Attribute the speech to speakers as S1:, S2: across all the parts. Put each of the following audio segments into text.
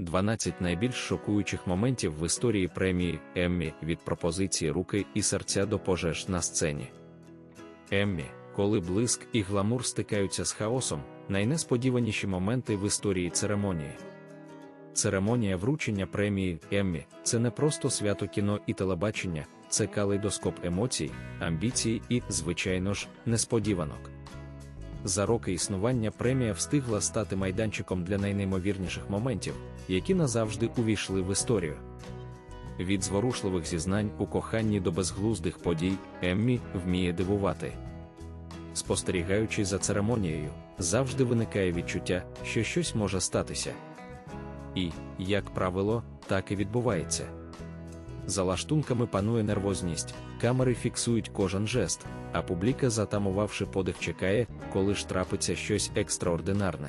S1: 12 найбільш шокуючих моментів в історії премії Еммі від пропозиції руки і серця до пожеж на сцені. Еммі, коли блиск і гламур стикаються з хаосом, найнесподіваніші моменти в історії церемонії. Церемонія вручення премії Еммі це не просто свято кіно і телебачення, це калейдоскоп емоцій, амбіцій і, звичайно ж, несподіванок. За роки існування премія встигла стати майданчиком для найнеймовірніших моментів, які назавжди увійшли в історію. Від зворушливих зізнань у коханні до безглуздих подій Еммі вміє дивувати. Спостерігаючи за церемонією, завжди виникає відчуття, що щось може статися. І, як правило, так і відбувається. За лаштунками панує нервозність, камери фіксують кожен жест, а публіка, затамувавши подих, чекає, коли ж трапиться щось екстраординарне.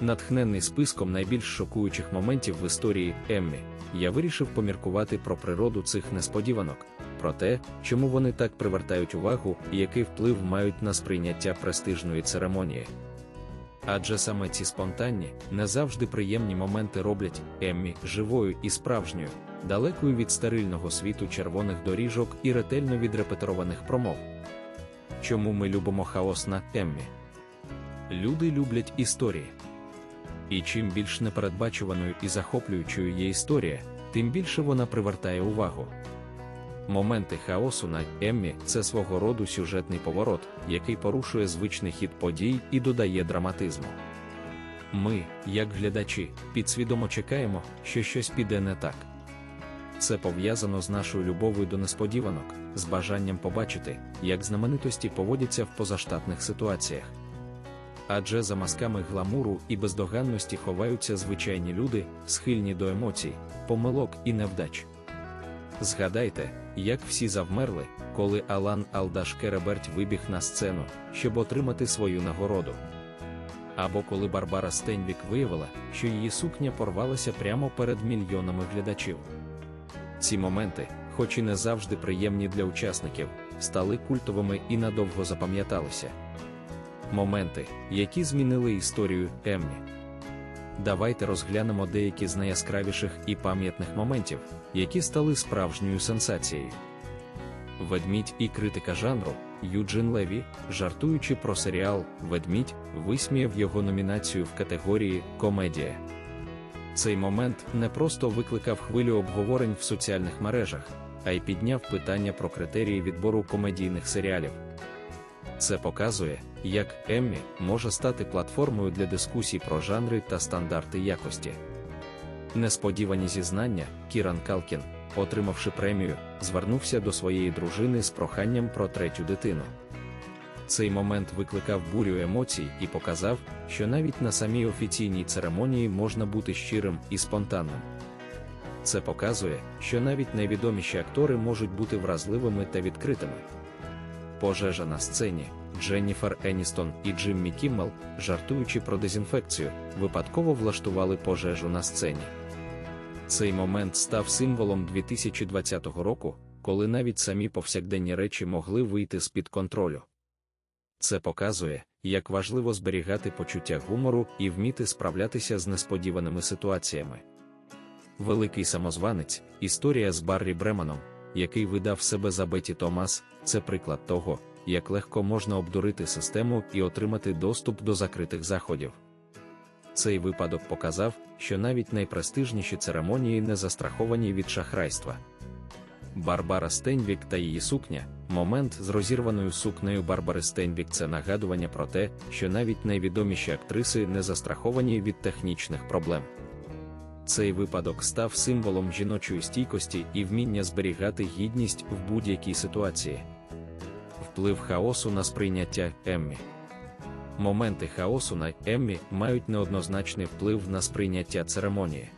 S1: Натхнений списком найбільш шокуючих моментів в історії Еммі, я вирішив поміркувати про природу цих несподіванок, про те, чому вони так привертають увагу і який вплив мають на сприйняття престижної церемонії. Адже саме ці спонтанні, не завжди приємні моменти роблять Еммі живою і справжньою, далекою від стерильного світу червоних доріжок і ретельно відрепетированих промов. Чому ми любимо хаос на Еммі? Люди люблять історії. І чим більш непередбачуваною і захоплюючою є історія, тим більше вона привертає увагу. Моменти хаосу на Еммі це свого роду сюжетний поворот, який порушує звичний хід подій і додає драматизму. Ми, як глядачі, підсвідомо чекаємо, що щось піде не так. Це пов'язано з нашою любов'ю до несподіванок, з бажанням побачити, як знаменитості поводяться в позаштатних ситуаціях. Адже за масками гламуру і бездоганності ховаються звичайні люди, схильні до емоцій, помилок і невдач. Згадайте, як всі завмерли, коли Алан Алдаш Кереберть вибіг на сцену, щоб отримати свою нагороду. Або коли Барбара Стенвік виявила, що її сукня порвалася прямо перед мільйонами глядачів. Ці моменти, хоч і не завжди приємні для учасників, стали культовими і надовго запам'яталися. Моменти, які змінили історію Еммі. Давайте розглянемо деякі з найяскравіших і пам'ятних моментів, які стали справжньою сенсацією. Ведмідь і критика жанру Юджин Леві, жартуючи про серіал Ведмідь, висміяв його номінацію в категорії Комедія. Цей момент не просто викликав хвилю обговорень в соціальних мережах, а й підняв питання про критерії відбору комедійних серіалів. Це показує, як Еммі може стати платформою для дискусій про жанри та стандарти якості. Несподівані зізнання Кіран Калкін, отримавши премію, звернувся до своєї дружини з проханням про третю дитину. Цей момент викликав бурю емоцій і показав, що навіть на самій офіційній церемонії можна бути щирим і спонтанним. Це показує, що навіть найвідоміші актори можуть бути вразливими та відкритими. Пожежа на сцені Дженніфер Еністон і Джиммі Кіммел, жартуючи про дезінфекцію, випадково влаштували пожежу на сцені. Цей момент став символом 2020 року, коли навіть самі повсякденні речі могли вийти з-під контролю. Це показує, як важливо зберігати почуття гумору і вміти справлятися з несподіваними ситуаціями. Великий самозванець, історія з Баррі Бреманом, який видав себе за Беті Томас, це приклад того, як легко можна обдурити систему і отримати доступ до закритих заходів. Цей випадок показав, що навіть найпрестижніші церемонії не застраховані від шахрайства. Барбара Стенвік та її сукня, момент з розірваною сукнею Барбари Стенвік це нагадування про те, що навіть найвідоміші актриси не застраховані від технічних проблем. Цей випадок став символом жіночої стійкості і вміння зберігати гідність в будь-якій ситуації. Вплив хаосу на сприйняття Еммі. Моменти хаосу на Еммі мають неоднозначний вплив на сприйняття церемонії.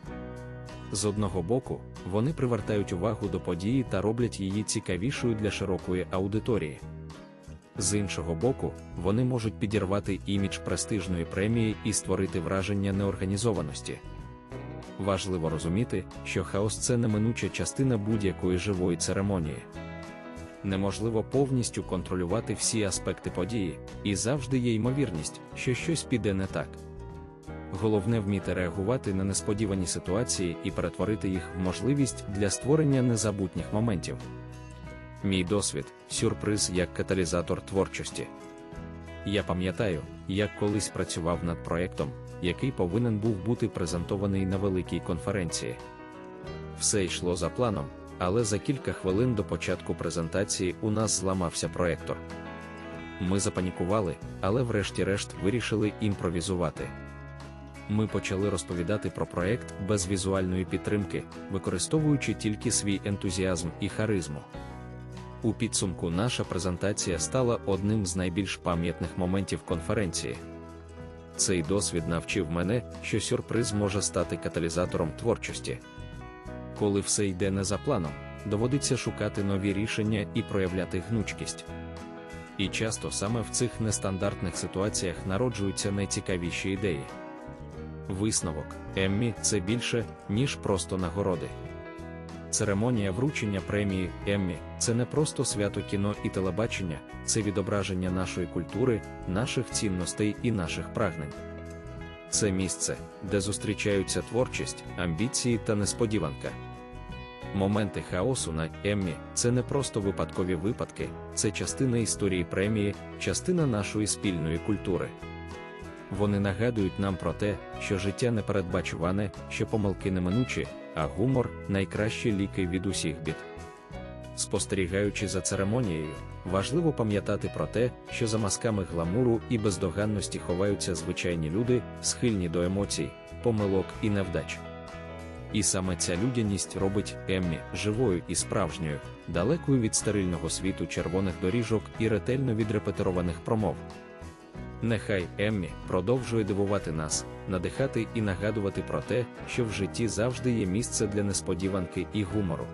S1: З одного боку, вони привертають увагу до події та роблять її цікавішою для широкої аудиторії. З іншого боку, вони можуть підірвати імідж престижної премії і створити враження неорганізованості. Важливо розуміти, що хаос це неминуча частина будь-якої живої церемонії. Неможливо повністю контролювати всі аспекти події, і завжди є ймовірність, що щось піде не так. Головне вміти реагувати на несподівані ситуації і перетворити їх в можливість для створення незабутніх моментів. Мій досвід сюрприз як каталізатор творчості. Я пам'ятаю, як колись працював над проєктом, який повинен був бути презентований на великій конференції. Все йшло за планом, але за кілька хвилин до початку презентації у нас зламався проєктор. Ми запанікували, але врешті-решт вирішили імпровізувати. Ми почали розповідати про проєкт без візуальної підтримки, використовуючи тільки свій ентузіазм і харизму. У підсумку наша презентація стала одним з найбільш пам'ятних моментів конференції. Цей досвід навчив мене, що сюрприз може стати каталізатором творчості. Коли все йде не за планом, доводиться шукати нові рішення і проявляти гнучкість. І часто саме в цих нестандартних ситуаціях народжуються найцікавіші ідеї. Висновок Еммі це більше, ніж просто нагороди. Церемонія вручення премії Еммі це не просто свято кіно і телебачення, це відображення нашої культури, наших цінностей і наших прагнень. Це місце, де зустрічаються творчість, амбіції та несподіванка. Моменти хаосу на Еммі це не просто випадкові випадки, це частина історії премії, частина нашої спільної культури. Вони нагадують нам про те, що життя непередбачуване, що помилки неминучі, а гумор найкращі ліки від усіх бід. Спостерігаючи за церемонією, важливо пам'ятати про те, що за масками гламуру і бездоганності ховаються звичайні люди, схильні до емоцій, помилок і невдач. І саме ця людяність робить Еммі живою і справжньою, далекою від стерильного світу червоних доріжок і ретельно відрепетированих промов. Нехай Еммі продовжує дивувати нас, надихати і нагадувати про те, що в житті завжди є місце для несподіванки і гумору.